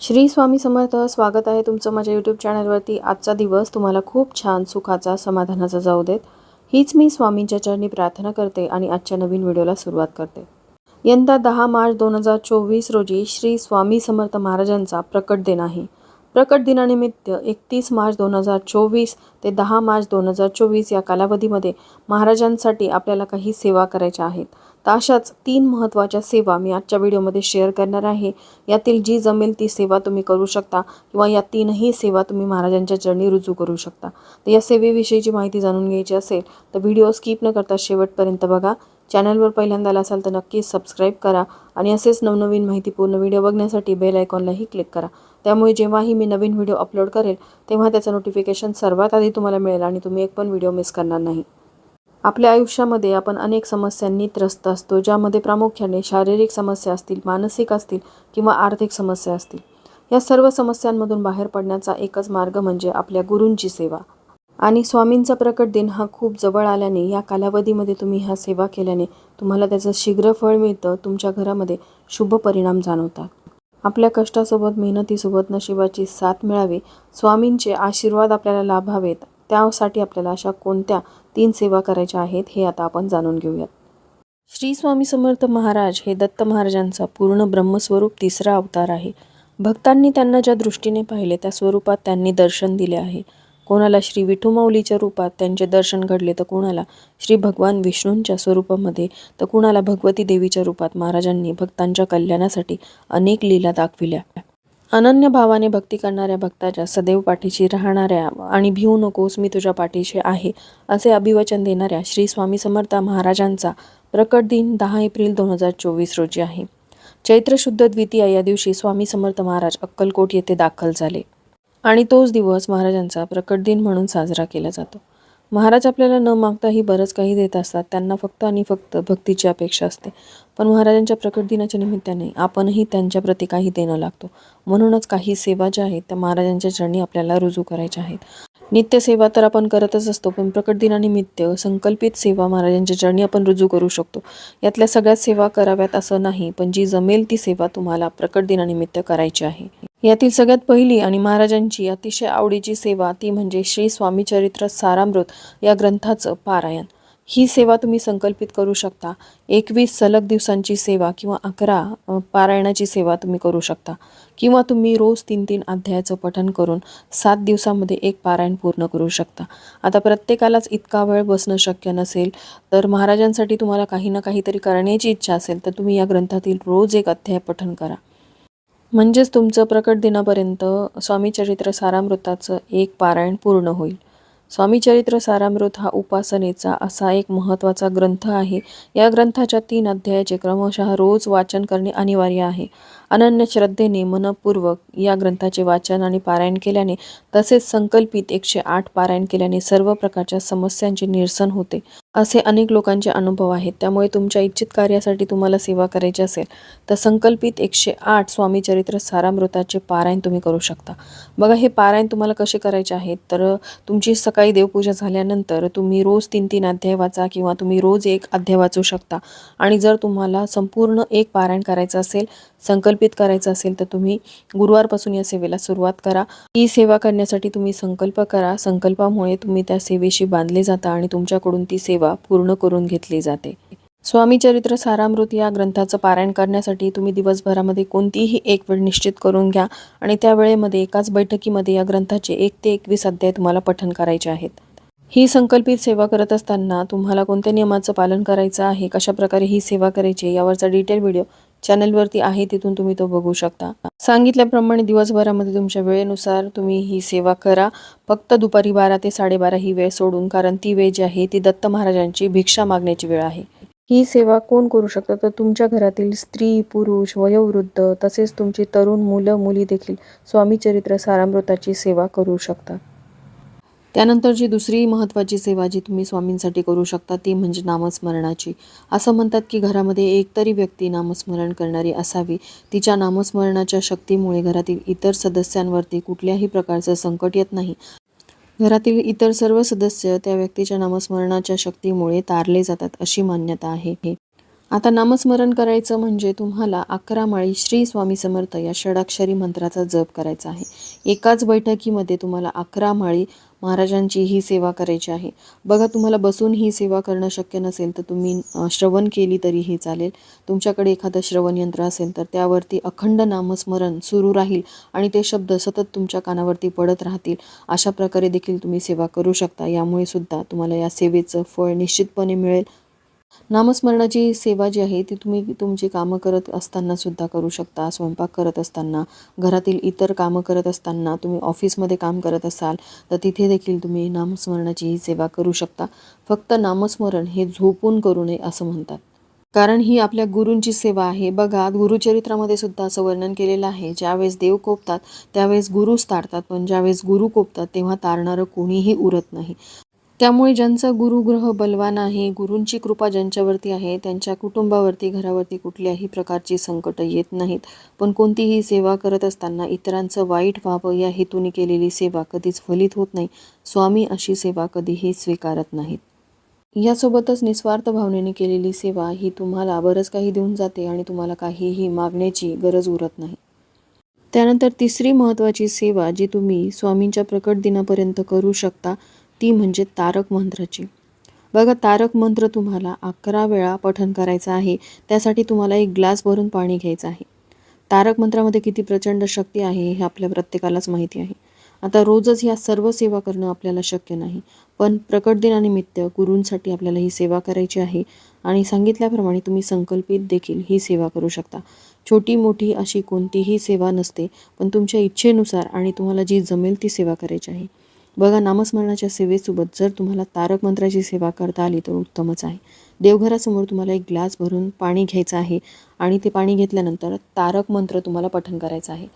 श्री स्वामी समर्थ स्वागत आहे तुमचं माझ्या यूट्यूब चॅनलवरती आजचा दिवस तुम्हाला खूप छान सुखाचा समाधानाचा जाऊ देत. हीच मी स्वामींच्या चरणी प्रार्थना करते आणि आजच्या नवीन व्हिडिओला सुरुवात करते. यंदा दहा मार्च दोन हजार चोवीस रोजी श्री स्वामी समर्थ महाराजांचा प्रकट दिन आहे. प्रकट दिनानिमित्त एकतीस मार्च दोन हजार चोवीस ते दहा मार्च दोन हजार चोवीस या कालावधीमध्ये महाराजांसाठी आपल्याला काही सेवा करायच्या आहेत. तर अशाच तीन महत्त्वाच्या सेवा मी आजच्या व्हिडिओमध्ये शेअर करणार आहे. यातील जी जमेल ती सेवा तुम्ही करू शकता किंवा या तीनही सेवा तुम्ही महाराजांच्या चरणी रुजू करू शकता. तर या सेवेविषयीची माहिती जाणून घ्यायची असेल तर व्हिडिओ स्किप न करता शेवटपर्यंत बघा. चॅनलवर पहिल्यांदा आला असाल तर नक्कीच सबस्क्राईब करा आणि असेच नवनवीन माहितीपूर्ण व्हिडिओ बघण्यासाठी बेल आयकॉनलाही क्लिक करा. त्यामुळे जेव्हाही मी नवीन व्हिडिओ अपलोड करेल तेव्हा त्याचं नोटिफिकेशन सर्वात आधी तुम्हाला मिळेल आणि तुम्ही एक पण व्हिडिओ मिस करणार नाही. आपल्या आयुष्यामध्ये आपण अनेक समस्यांनी त्रस्त असतो ज्यामध्ये प्रामुख्याने शारीरिक समस्या असतील मानसिक असतील किंवा आर्थिक समस्या असतील. या सर्व समस्यांमधून बाहेर पडण्याचा एकच मार्ग म्हणजे आपल्या गुरूंची सेवा. आणि स्वामींचा प्रकट दिन हा खूप जवळ आल्याने या कालावधीमध्ये तुम्ही ह्या सेवा केल्याने तुम्हाला त्याचं शीघ्र फळ मिळतं तुमच्या घरामध्ये शुभ परिणाम जाणवतात. आपल्या कष्टासोबत मेहनतीसोबत नशिबाची साथ मिळावी स्वामींचे आशीर्वाद आपल्याला लाभावेत त्यासाठी आपल्याला अशा कोणत्या तीन सेवा करायच्या आहेत हे आता आपण जाणून घेऊयात. श्री स्वामी समर्थ महाराज हे दत्त महाराजांचा पूर्ण ब्रह्मस्वरूप तिसरा अवतार आहे. भक्तांनी त्यांना ज्या दृष्टीने पाहिले त्या स्वरूपात त्यांनी दर्शन दिले आहे. कोणाला श्री विठुमाऊलीच्या रूपात त्यांचे दर्शन घडले तर कोणाला श्री भगवान विष्णूंच्या स्वरूपामध्ये तर कुणाला भगवती देवीच्या रूपात महाराजांनी भक्तांच्या कल्याणासाठी अनेक लीला दाखविल्या. अनन्य भावाने भक्ती करणाऱ्या भक्ताच्या सदैव पाठीशी राहणाऱ्या आणि भिवू नकोस मी तुझ्या पाठीशी आहे असे अभिवचन देणाऱ्या श्री स्वामी समर्थ महाराजांचा प्रकट दिन दहा एप्रिल दोन हजार चोवीस रोजी आहे. चैत्र शुद्ध द्वितीया या दिवशी स्वामी समर्थ महाराज अक्कलकोट येथे दाखल झाले. आणि तोच दिवस महाराजांचा प्रकट दिन म्हणून साजरा केला जातो. महाराज आपल्याला न मागताही बरंच काही देत असतात. त्यांना फक्त आणि फक्त भक्तीची अपेक्षा असते. पण महाराजांच्या प्रकट दिनाच्या निमित्ताने आपणही त्यांच्या प्रती काही देणं लागतो. म्हणूनच काही सेवा ज्या आहेत त्या महाराजांच्या चरणी आपल्याला रुजू करायच्या आहेत. नित्यसेवा तर आपण करतच असतो पण प्रकट दिनानिमित्त संकल्पित सेवा महाराजांच्या चरणी आपण रुजू करू शकतो. यातल्या सगळ्याच सेवा कराव्यात असं नाही पण जी जमेल ती सेवा तुम्हाला प्रकट दिनानिमित्त करायची आहे. यातील सगळ्यात पहिली आणि महाराजांची अतिशय आवडीची सेवा ती म्हणजे श्री स्वामी चरित्र सारामृत या ग्रंथाचं पारायण. ही सेवा तुम्ही संकल्पित करू शकता. एकवीस सलग दिवसांची सेवा किंवा अकरा पारायणाची सेवा तुम्ही करू शकता. किंवा तुम्ही रोज तीन तीन अध्यायाचं पठन करून सात दिवसामध्ये एक पारायण पूर्ण करू शकता. आता प्रत्येकालाच इतका वेळ बसणं शक्य नसेल तर महाराजांसाठी तुम्हाला काही ना काहीतरी करण्याची इच्छा असेल तर तुम्ही या ग्रंथातील रोज एक अध्याय पठन करा. म्हणजेच तुमचं प्रकट दिनापर्यंत स्वामी चरित्र सारामृताचं एक पारायण पूर्ण होईल. स्वामीचरित्र सारामृत हा उपासनेचा असा एक महत्त्वाचा ग्रंथ आहे. या ग्रंथाच्या तीन अध्यायाचे क्रमशः रोज वाचन करणे अनिवार्य आहे. अनन्य श्रद्धेने मनपूर्वक या ग्रंथाचे वाचन आणि पारायण केल्याने तसेच संकल्पित एकशे आठ पारायण केल्याने सर्व प्रकारच्या समस्यांचे निरसन होते. असे अनेक लोकांचे अनुभव आहेत. त्यामुळे तुमच्या इच्छित कार्यासाठी तुम्हाला सेवा करायची असेल तर संकल्पित एकशे आठ स्वामीचरित्र सारामृताचे पारायण तुम्ही करू शकता. बघा हे पारायण तुम्हाला कसे करायचे आहेत तर तुमची सकाळी देवपूजा झाल्यानंतर तुम्ही रोज तीन तीन अध्याय वाचा किंवा तुम्ही रोज एक अध्याय वाचू शकता. आणि जर तुम्हाला संपूर्ण एक पारायण करायचं असेल संकल्पित करायचं असेल तर तुम्ही गुरुवारपासून या सेवेला सुरुवात करा. ही सेवा करण्यासाठी तुम्ही संकल्प करा. संकल्पामुळे तुम्ही त्या सेवेशी बांधले जाता आणि तुमच्याकडून ती सेवा पूर्ण करून घेतली जाते. स्वामी चरित्र सारामृत या ग्रंथाचं पारायण करण्यासाठी तुम्ही दिवसभरामध्ये कोणतीही एक वेळ निश्चित करून घ्या आणि त्या वेळेमध्ये एकाच बैठकीमध्ये या ग्रंथाचे एक ते एकवीस अध्याय तुम्हाला पठन करायचे आहेत. ही संकल्पित सेवा करत असताना तुम्हाला कोणत्या नियमाचं पालन करायचं आहे कशाप्रकारे ही सेवा करायची यावरचा डिटेल व्हिडिओ चॅनलवरती आहे तिथून तुम्ही तो बघू शकता. सांगितल्याप्रमाणे दिवसभरामध्ये तुमच्या वेळेनुसार तुम्ही ही सेवा करा. फक्त दुपारी बारा ते साडेबारा ही वेळ सोडून कारण ती वेळ जी आहे ती दत्त महाराजांची भिक्षा मागण्याची वेळ आहे. ही सेवा कोण करू शकतं? तर तुमच्या घरातील स्त्री पुरुष वयोवृद्ध तसेच तुमची तरुण मुलं मुली देखील स्वामी चरित्र सारामृताची सेवा करू शकतात. त्यानंतर जी दुसरी महत्त्वाची सेवा जी तुम्ही स्वामींसाठी करू शकता ती म्हणजे नामस्मरणाची. असं म्हणतात की घरामध्ये एक तरी व्यक्ती नामस्मरण करणारी असावी. तिच्या नामस्मरणाच्या शक्तीमुळे घरातील इतर सदस्यांवरती कुठल्याही प्रकारचं संकट येत नाही. घरातील इतर सर्व सदस्य त्या व्यक्तीच्या नामस्मरणाच्या शक्तीमुळे तारले जातात अशी मान्यता आहे. आता नामस्मरण करायचं म्हणजे तुम्हाला अकरा माळी श्री स्वामी समर्थ या षडाक्षरी मंत्राचा जप करायचा आहे. एकाच बैठकीमध्ये तुम्हाला अकरा माळी महाराजांची ही सेवा करायची आहे. बघा तुम्हाला बसून ही सेवा करणं शक्य नसेल तर तुम्ही श्रवण केली तरीही चालेल. तुमच्याकडे एखादं श्रवण यंत्र असेल तर त्यावरती अखंड नामस्मरण सुरू राहील आणि ते शब्द सतत तुमच्या कानावरती पडत राहतील. अशा प्रकारे देखील तुम्ही सेवा करू शकता. यामुळे सुद्धा तुम्हाला या सेवेचं फळ निश्चितपणे मिळेल. नामस्मरणाची सेवा जी आहे ती तुम्ही तुमची कामं करत असताना सुद्धा करू शकता. स्वयंपाक करत असताना घरातील इतर कामं करत असताना तुम्ही ऑफिसमध्ये काम करत असाल तर तिथे देखील तुम्ही नामस्मरणाची ही सेवा करू शकता. फक्त नामस्मरण हे झोपून करू नये असं म्हणतात. कारण ही आपल्या गुरूंची सेवा आहे. बघा गुरुचरित्रामध्ये सुद्धा असं वर्णन केलेलं आहे. ज्यावेळेस देव कोपतात त्यावेळेस गुरुच तारतात पण ज्यावेळेस गुरु कोपतात तेव्हा तारणारं कोणीही उरत नाही. त्यामुळे ज्यांचा गुरुग्रह बलवान आहे गुरूंची कृपा ज्यांच्यावरती आहे त्यांच्या कुटुंबावरती घरावरती कुठल्याही प्रकारची संकटं येत नाहीत. पण कोणतीही सेवा करत असताना इतरांचं वाईट व्हावं या हेतूने केलेली सेवा कधीच फलित होत नाही. स्वामी अशी सेवा कधीही स्वीकारत नाहीत. यासोबतच निस्वार्थ भावनेने केलेली सेवा ही तुम्हाला बरंच काही देऊन जाते आणि तुम्हाला काहीही मागण्याची गरज उरत नाही. त्यानंतर तिसरी महत्त्वाची सेवा जी तुम्ही स्वामींच्या प्रकट दिनापर्यंत करू शकता ती म्हणजे तारक मंत्राची. बघा तारक मंत्र तुम्हाला अकरा वेळा पठन करायचं आहे. त्यासाठी तुम्हाला एक ग्लास भरून पाणी घ्यायचं आहे. तारक मंत्रामध्ये किती प्रचंड शक्ती आहे हे आपल्या प्रत्येकालाच माहिती आहे. आता रोजच ह्या सर्व सेवा करणं आपल्याला शक्य नाही. पण प्रकट दिनानिमित्त गुरूंसाठी आपल्याला ही सेवा करायची आहे आणि सांगितल्याप्रमाणे तुम्ही संकल्पित देखील ही सेवा करू शकता. छोटी मोठी अशी कोणतीही सेवा नसते पण तुमच्या इच्छेनुसार आणि तुम्हाला जी जमेल ती सेवा करायची आहे. बघा नामस्मरणाच्या सेवेसोबत जर तुम्हाला तारक मंत्राची सेवा करता आली तर उत्तमच आहे. देवघरासमोर तुम्हाला एक ग्लास भरून पाणी घ्यायचं आहे आणि ते पाणी घेतल्यानंतर तारक मंत्र तुम्हाला पठन करायचं आहे.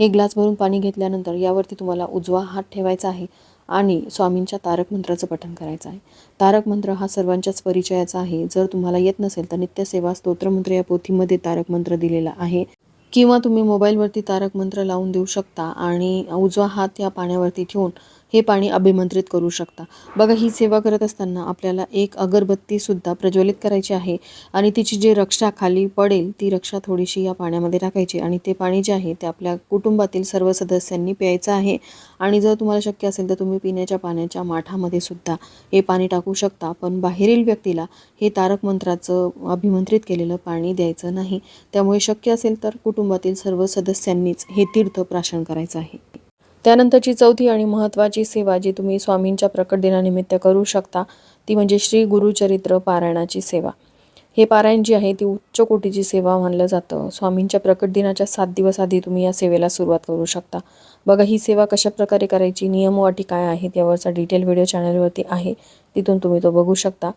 हे ग्लास भरून पाणी घेतल्यानंतर यावरती तुम्हाला उजवा हात ठेवायचा आहे आणि स्वामींच्या तारक मंत्राचं पठन करायचं आहे. तारक मंत्र हा सर्वांच्याच परिचयाचा आहे. जर तुम्हाला येत नसेल तर नित्यसेवा स्तोत्रमंत्र या पोथीमध्ये तारक मंत्र दिलेला आहे. किंवा तुम्ही मोबाईलवरती तारक मंत्र लावून देऊ शकता आणि उजवा हात या पाण्यावरती ठेवून हे पाणी अभिमंत्रित करू शकता. बघा ही सेवा करत असताना आपल्याला एक अगरबत्तीसुद्धा प्रज्वलित करायची आहे आणि तिची जी रक्षा खाली पडेल ती रक्षा थोडीशी या पाण्यामध्ये टाकायची आणि ते पाणी जे आहे ते आपल्या कुटुंबातील सर्व सदस्यांनी प्यायचं आहे. आणि जर तुम्हाला शक्य असेल तर तुम्ही पिण्याच्या पाण्याच्या माठामध्ये सुद्धा हे पाणी टाकू शकता. पण बाहेरील व्यक्तीला हे तारक मंत्राचं अभिमंत्रित केलेलं पाणी द्यायचं नाही. त्यामुळे शक्य असेल तर कुटुंबातील सर्व सदस्यांनीच हे तीर्थ प्राशन करायचं आहे. त्यानंतरची चौथी आणि महत्त्वाची सेवा जी तुम्ही स्वामींच्या प्रकट दिनानिमित्त करू शकता ती म्हणजे श्री गुरुचरित्र पारायणाची सेवा. हे पारायण जी आहे ती उच्च कोटीची सेवा मानलं जातं. स्वामींच्या प्रकट दिनाच्या सात दिवस आधी तुम्ही या सेवेला सुरुवात करू शकता. बघा ही सेवा कशा प्रकारे करायची नियम अटी काय आहेत यावरचा डिटेल व्हिडिओ चॅनलवरती आहे तिथून तुम्ही तो बघू शकता.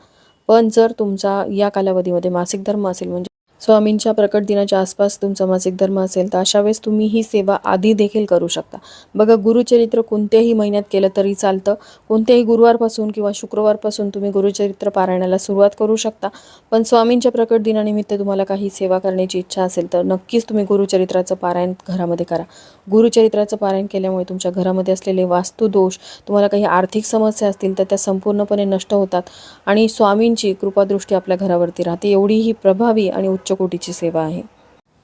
पण जर तुमचा या कालावधीमध्ये मासिक धर्म असेल म्हणजे स्वामींच्या प्रकट दिनाच्या आसपास तुमचा मासिक धर्म असेल तर अशा वेळेस तुम्ही ही सेवा आधी देखील करू शकता. बघा गुरुचरित्र कोणत्याही महिन्यात केलं तरी चालतं. कोणत्याही गुरुवारपासून किंवा शुक्रवारपासून तुम्ही गुरुचरित्र पारायणाला सुरुवात करू शकता. पण स्वामींच्या प्रकट दिनानिमित्त तुम्हाला काही सेवा करण्याची इच्छा असेल तर नक्कीच तुम्ही गुरुचरित्राचं पारायण घरामध्ये करा. गुरुचरित्राचं पारायण केल्यामुळे तुमच्या घरामध्ये असलेले वास्तुदोष तुम्हाला काही आर्थिक समस्या असतील तर त्या संपूर्णपणे नष्ट होतात. आणि स्वामींची कृपादृष्टी आपल्या घरावरती राहते. एवढी ही प्रभावी आणि उच्च अष्टकोटीची सेवा आहे.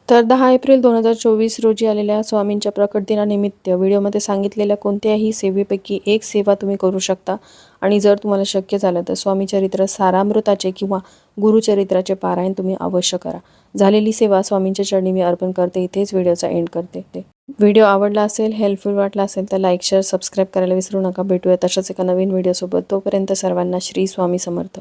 तर दहा एप्रिल दोन हजार चोवीस रोजी आलेल्या स्वामींच्या प्रकट दिनानिमित्त व्हिडिओमध्ये सांगितलेल्या कोणत्याही सेवेपैकी एक सेवा तुम्ही करू शकता. आणि जर तुम्हाला शक्य झालं तर स्वामी चरित्र सारामृताचे किंवा गुरुचरित्राचे पारायण तुम्ही अवश्य करा. झालेली सेवा स्वामींच्या चरणी मी अर्पण करते. इथेच व्हिडिओचा एंड करते. व्हिडिओ आवडला असेल हेल्पफुल वाटला असेल तर लाईक शेअर सबस्क्राईब करायला विसरू नका. भेटूया तशाच एका नवीन व्हिडिओसोबत. तोपर्यंत सर्वांना श्री स्वामी समर्थ.